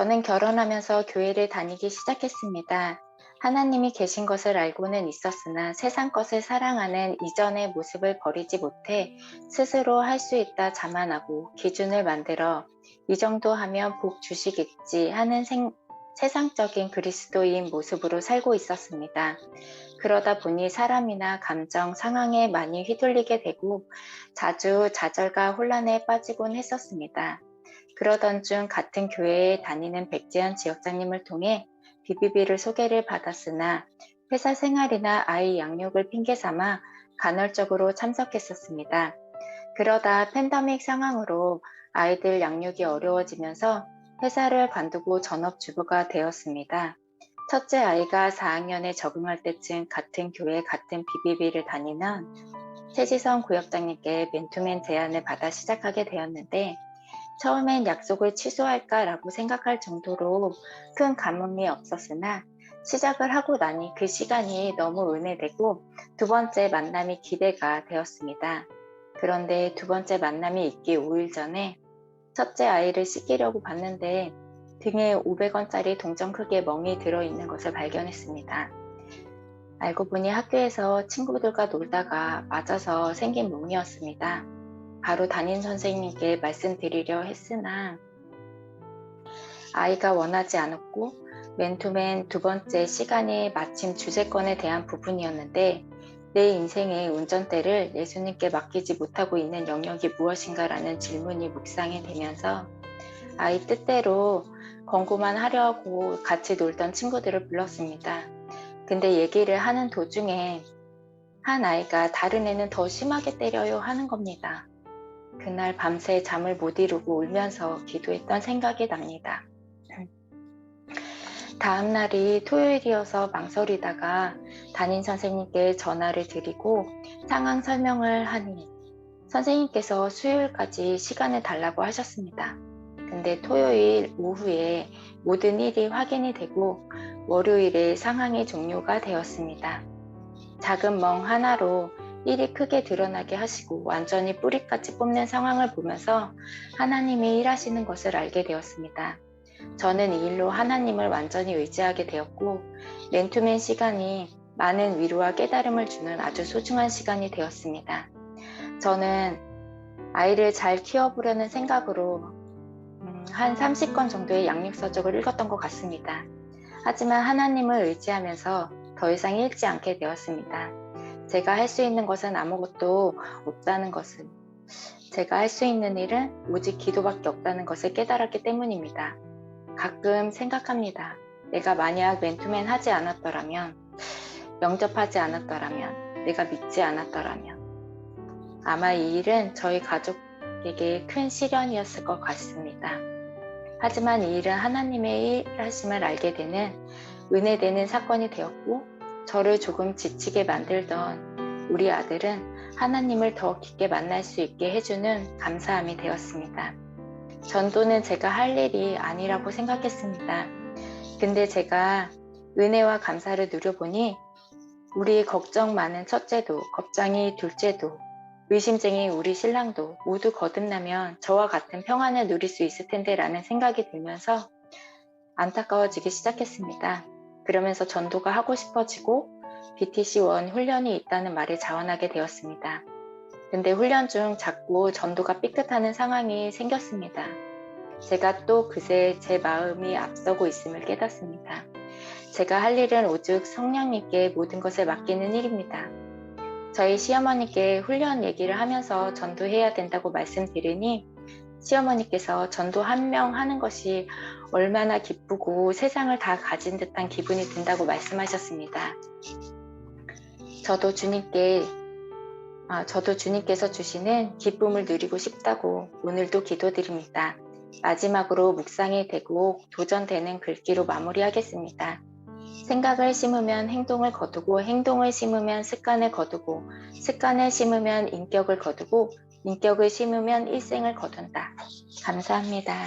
저는 결혼하면서 교회를 다니기 시작했습니다. 하나님이 계신 것을 알고는 있었으나 세상 것을 사랑하는 이전의 모습을 버리지 못해 스스로 할 수 있다 자만하고 기준을 만들어 이 정도 하면 복 주시겠지 하는 생, 세상적인 그리스도인 모습으로 살고 있었습니다. 그러다 보니 사람이나 감정, 상황에 많이 휘둘리게 되고 자주 좌절과 혼란에 빠지곤 했었습니다. 그러던 중 같은 교회에 다니는 백지연 지역장님을 통해 BBB를 소개를 받았으나 회사 생활이나 아이 양육을 핑계 삼아 간헐적으로 참석했었습니다. 그러다 팬데믹 상황으로 아이들 양육이 어려워지면서 회사를 관두고 전업주부가 되었습니다. 첫째 아이가 4학년에 적응할 때쯤 같은 교회 같은 BBB를 다니는 최지성 구역장님께 맨투맨 제안을 받아 시작하게 되었는데 처음엔 약속을 취소할까라고 생각할 정도로 큰 감흥이 없었으나 시작을 하고 나니 그 시간이 너무 은혜되고 두 번째 만남이 기대가 되었습니다. 그런데 두 번째 만남이 있기 5일 전에 첫째 아이를 씻기려고 봤는데 등에 500원짜리 동전 크기의 멍이 들어있는 것을 발견했습니다. 알고 보니 학교에서 친구들과 놀다가 맞아서 생긴 멍이었습니다. 바로 담임 선생님께 말씀드리려 했으나 아이가 원하지 않았고 맨투맨 두 번째 시간이 마침 주제권에 대한 부분이었는데 내 인생의 운전대를 예수님께 맡기지 못하고 있는 영역이 무엇인가라는 질문이 묵상이 되면서 아이 뜻대로 권고만 하려고 같이 놀던 친구들을 불렀습니다. 근데 얘기를 하는 도중에 한 아이가 다른 애는 더 심하게 때려요 하는 겁니다. 그날 밤새 잠을 못 이루고 울면서 기도했던 생각이 납니다. 다음 날이 토요일이어서 망설이다가 담임 선생님께 전화를 드리고 상황 설명을 하니 선생님께서 수요일까지 시간을 달라고 하셨습니다. 근데 토요일 오후에 모든 일이 확인이 되고 월요일에 상황이 종료가 되었습니다. 작은 멍 하나로 일이 크게 드러나게 하시고 완전히 뿌리까지 뽑는 상황을 보면서 하나님이 일하시는 것을 알게 되었습니다. 저는 이 일로 하나님을 완전히 의지하게 되었고 맨투맨 시간이 많은 위로와 깨달음을 주는 아주 소중한 시간이 되었습니다. 저는 아이를 잘 키워보려는 생각으로 음, 한 30권 정도의 양육서적을 읽었던 것 같습니다. 하지만 하나님을 의지하면서 더 이상 읽지 않게 되었습니다. 제가 할 수 있는 것은 아무것도 없다는 것을 제가 할 수 있는 일은 오직 기도밖에 없다는 것을 깨달았기 때문입니다. 가끔 생각합니다. 내가 만약 맨투맨 하지 않았더라면, 영접하지 않았더라면, 내가 믿지 않았더라면, 아마 이 일은 저희 가족에게 큰 시련이었을 것 같습니다. 하지만 이 일은 하나님의 일하심을 알게 되는 은혜되는 사건이 되었고, 저를 조금 지치게 만들던 우리 아들은 하나님을 더 깊게 만날 수 있게 해주는 감사함이 되었습니다. 전도는 제가 할 일이 아니라고 생각했습니다. 근데 제가 은혜와 감사를 누려보니 우리 걱정 많은 첫째도, 겁장이 둘째도, 의심쟁이 우리 신랑도 모두 거듭나면 저와 같은 평안을 누릴 수 있을 텐데 라는 생각이 들면서 안타까워지기 시작했습니다. 그러면서 전도가 하고 싶어지고 BTC1 훈련이 있다는 말을 자원하게 되었습니다. 근데 훈련 중 자꾸 전도가 삐끗하는 상황이 생겼습니다. 제가 또 그새 제 마음이 앞서고 있음을 깨닫습니다. 제가 할 일은 오직 성령님께 모든 것을 맡기는 일입니다. 저희 시어머니께 훈련 얘기를 하면서 전도해야 된다고 말씀드리니 시어머니께서 전도 한 명 하는 것이 얼마나 기쁘고 세상을 다 가진 듯한 기분이 든다고 말씀하셨습니다. 저도 주님께 아, 저도 주님께서 주시는 기쁨을 누리고 싶다고 오늘도 기도드립니다. 마지막으로 묵상이 되고 도전되는 글귀로 마무리하겠습니다. 생각을 심으면 행동을 거두고 행동을 심으면 습관을 거두고 습관을 심으면 인격을 거두고 인격을 심으면 일생을 거둔다. 감사합니다.